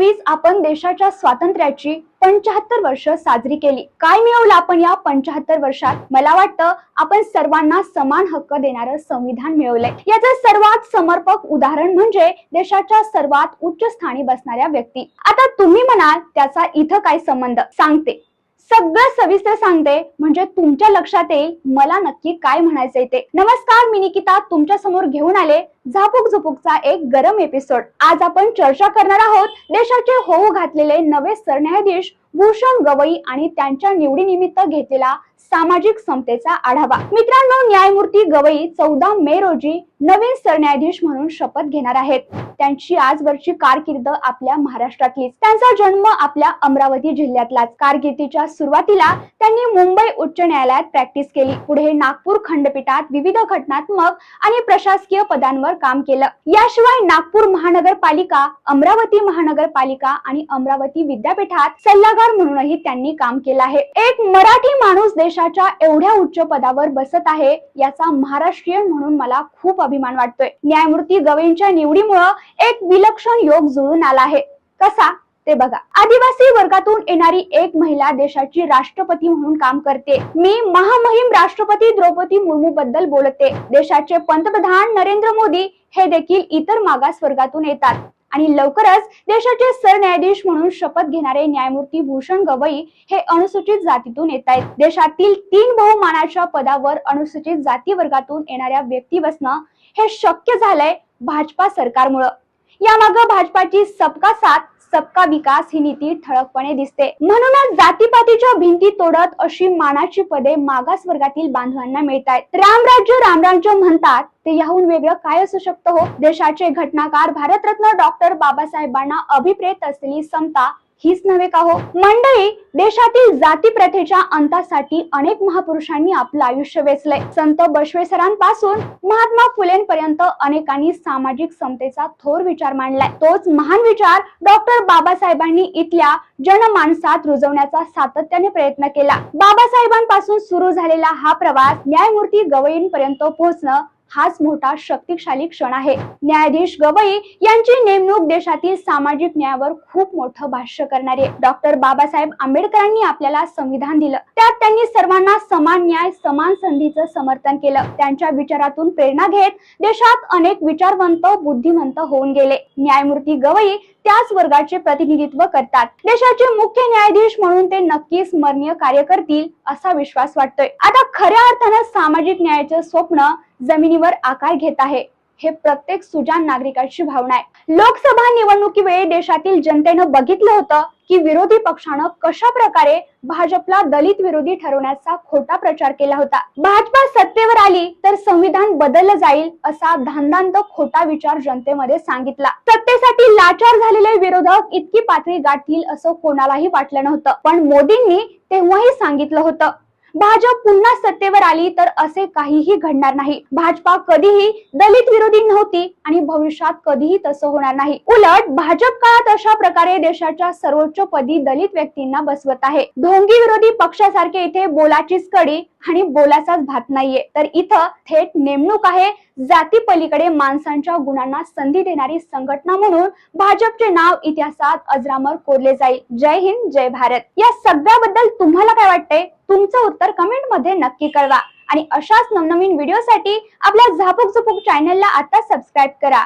पूर्वीच आपण देशाच्या स्वातंत्र्याची पंचाहत्तर वर्ष साजरी केली. काय मिळवलं आपण या पंचाहत्तर वर्षात? मला वाटतं आपण सर्वांना समान हक्क देणारं संविधान मिळवलंय. याचं सर्वात समर्पक उदाहरण म्हणजे देशाच्या सर्वात उच्च स्थानी बसणाऱ्या व्यक्ती. आता तुम्ही म्हणाल त्याचा इथं काय संबंध? सांगते. सगळं सविस्तर सांगते. म्हणजे तुमच्या लक्षात येईल मला नक्की काय म्हणायचंय ते. नमस्कार मी निकिता. तुमच्यासमोर घेऊन आले झापूक झुपूकचा एक गरम एपिसोड आज आपण चर्चा करणार आहोत देशाचे होऊ घातलेले नवे सरन्यायाधीश भूषण गवई आणि त्यांच्या निवडीनिमित्त घेतलेला सामाजिक समतेचा आढावा. मित्रांनो न्यायमूर्ती गवई चौदा मे रोजी नवीन सरन्यायाधीश म्हणून शपथ घेणार आहेत. त्यांची आजवरची कारकीर्द आपल्या महाराष्ट्रातलीच. त्यांचा जन्म आपल्या अमरावती जिल्ह्यातलाच. कारकिर्दीच्या सुरुवातीला त्यांनी मुंबई उच्च न्यायालयात प्रॅक्टिस केली. पुढे नागपूर खंडपीठात विविध घटनात्मक आणि प्रशासकीय पदांवर काम केलं. याशिवाय नागपूर महानगरपालिका अमरावती महानगरपालिका आणि अमरावती विद्यापीठात सल्लागार म्हणूनही त्यांनी काम केलं आहे. एक मराठी माणूस देशाच्या एवढ्या उच्च पदावर बसत आहे याचा महाराष्ट्रीयन म्हणून मला खूप अभिमान वाटतोय. न्यायमूर्ती गवईंच्या निवडीमुळं एक विलक्षण योग जुळून आला आहे. कसा? ते बघा. आदिवासी वर्गातून येणारी एक महिला देशाची राष्ट्रपती म्हणून काम करते. मी महामहिम राष्ट्रपती द्रौपदी मुर्मू बद्दल बोलते. देशाचे पंतप्रधान नरेंद्र मोदी हे देखील इतर मागास वर्गातून येतात. आणि लवकरच देशाचे सरन्यायाधीश म्हणून शपथ घेणारे न्यायमूर्ती भूषण गवई हे अनुसूचित जातीतून येत आहेत देशातील तीन बहुमानाच्या पदावर अनुसूचित जाती वर्गातून येणाऱ्या व्यक्ती बसणं हे शक्य झालंय भाजपा सरकारमुळं. यामागं भाजपाची सबका साथ सबका विकास ही नीती ठळकपणे दिसते. म्हणूनच जातीपातीच्या भिंती तोडत अशी मानाची पदे मागास वर्गातील बांधवांना मिळत आहेत रामराज्य रामराज्य म्हणतात ते याहून वेगळं काय असू शकतं हो? देशाचे घटनाकार भारतरत्न डॉक्टर बाबासाहेबांना अभिप्रेत असलेली समता हीच नव्हे का हो? मंडळी देशातील जाती प्रथेच्या अंतासाठी अनेक महापुरुषांनी आपलं आयुष्य वेचलंय. संत बसवेसरांपासून महात्मा फुलेंपर्यंत अनेकांनी सामाजिक समतेचा थोर विचार मांडलाय. तोच महान विचार डॉक्टर बाबासाहेबांनी इथल्या जनमानसात रुजवण्याचा सातत्याने प्रयत्न केला. बाबासाहेबांपासून सुरू झालेला हा प्रवास न्यायमूर्ती गवईंपर्यंत पोहोचणं हाच मोठा शक्तिशाली क्षण आहे. न्यायाधीश गवई यांची नेमणूक देशातील सामाजिक न्यायावर खूप मोठं भाष्य करणारे. डॉक्टर बाबासाहेब आंबेडकरांनी आपल्याला संविधान दिलं. त्यात त्यांनी सर्वांना समान न्याय समान संधीचं समर्थन केलं. त्यांच्या विचारातून प्रेरणा घेत देशात अनेक विचारवंत बुद्धिमंत होऊन गेले. न्यायमूर्ती गवई त्याच वर्गाचे प्रतिनिधित्व करतात. देशाचे मुख्य न्यायाधीश म्हणून ते नक्की स्मरणीय कार्य करतील असा विश्वास वाटतोय. आता खऱ्या अर्थानं सामाजिक न्यायाचं स्वप्न जमिनीवर आकार घेत आहे. हे प्रत्येक सुजान नागरिकाची भावना आहे. लोकसभा निवडणुकीवेळी देशातील जनतेनं बघितलं होतं की विरोधी पक्षानं कशा प्रकारे भाजपला दलित विरोधी ठरवण्याचा खोटा प्रचार केला होता. भाजपा सत्तेवर आली तर संविधान बदललं जाईल असा धांदांत खोटा विचार जनतेमध्ये सांगितला. सत्तेसाठी लाचार झालेले विरोधक इतकी पातळी गाठतील असं कोणालाही वाटलं नव्हतं. पण मोदींनी तेव्हाही सांगितलं होतं. भाजप पुन्हा सत्तेवर आली तर असे काहीही घडणार नाही. भाजपा कधीही दलित विरोधी नव्हती आणि भविष्यात कधीही तसं होणार नाही. उलट भाजप काळात अशा प्रकारे देशाच्या सर्वोच्च पदी दलित व्यक्तींना बसवत आहे. ढोंगी विरोधी पक्षासारखे इथे बोलाचीच कडी आणि बोलाचाच भात नाहीये. तर इथं थेट नेमणूक आहे. जाती पलीकडे माणसांच्या गुणांना संधी देणारी संघटना म्हणून भाजपचे नाव इतिहासात अजरामर कोरले जाईल. जय हिंद जय भारत. या सगळ्याबद्दल तुम्हाला काय वाटतंय? तुमचं उत्तर कमेंटमध्ये नक्की कळवा. आणि अशाच नवनवीन व्हिडिओसाठी आपल्या झापूक झुपूक चॅनलला आता सबस्क्राईब करा.